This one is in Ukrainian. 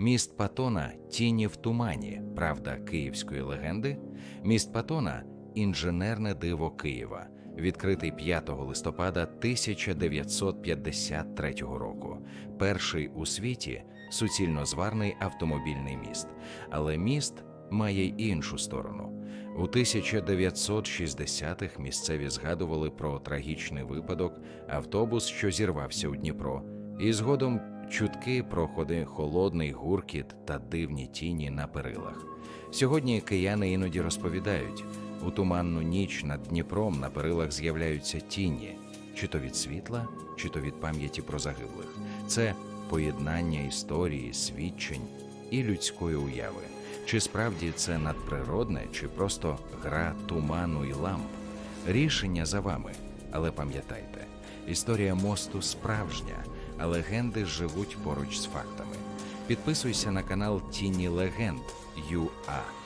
Міст Патона Тіні в тумані. Правда київської легенди. Міст Патона інженерне диво Києва, відкритий 5 листопада 1953 року. Перший у світі суцільнозварний автомобільний міст. Але міст має й іншу сторону. У 1960-х місцеві згадували про трагічний випадок автобус, що зірвався у Дніпро, і згодом чутки про ходи холодний гуркіт та дивні тіні на перилах. Сьогодні кияни іноді розповідають: у туманну ніч над Дніпром на перилах з'являються тіні, чи то від світла, чи то від пам'яті про загиблих. Це поєднання історії, свідчень і людської уяви. Чи справді це надприродне, чи просто гра туману і ламп? Рішення за вами. Але пам'ятайте, історія мосту справжня, а легенди живуть поруч з фактами. Підписуйся на канал Тіні Легенд ЮА.